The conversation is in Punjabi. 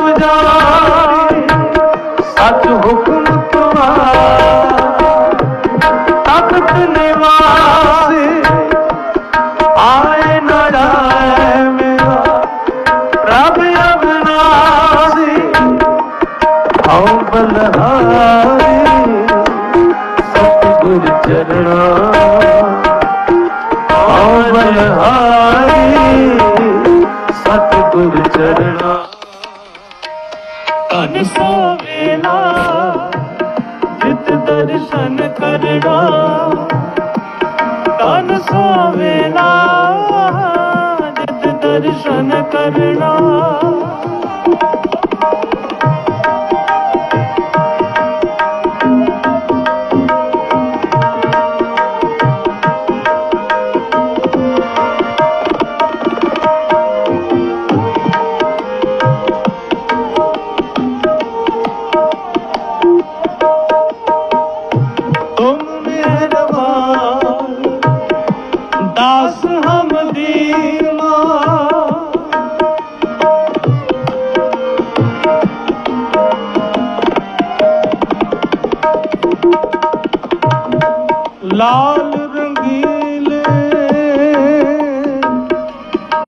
ਪੁਜਾਰੀ ਸੱਚ ਹੁਕਮ ਤੁਹਾਰਾ ਤਖਤ ਨਿਵਾਸੀ, ਆਏ ਨਾ ਜਾਏ ਮੇਰਾ, ਪ੍ਰਭ ਅਬਨਾਸੀ ਆਉ ਬਲਹਾਰੀ, ਸਤਿਗੁਰ ਚਰਣਾ ਆਉ ਬਲਹਾਰੀ। ਤਨ ਸੋਵੇਲਾ ਜਿਤ ਦਰਸ਼ਨ ਕਰਨਾ। ਤਨ ਸੋਵੇਲਾ ਜਿਤ ਦਰਸ਼ਨ ਕਰਨਾ। ਲਾਲ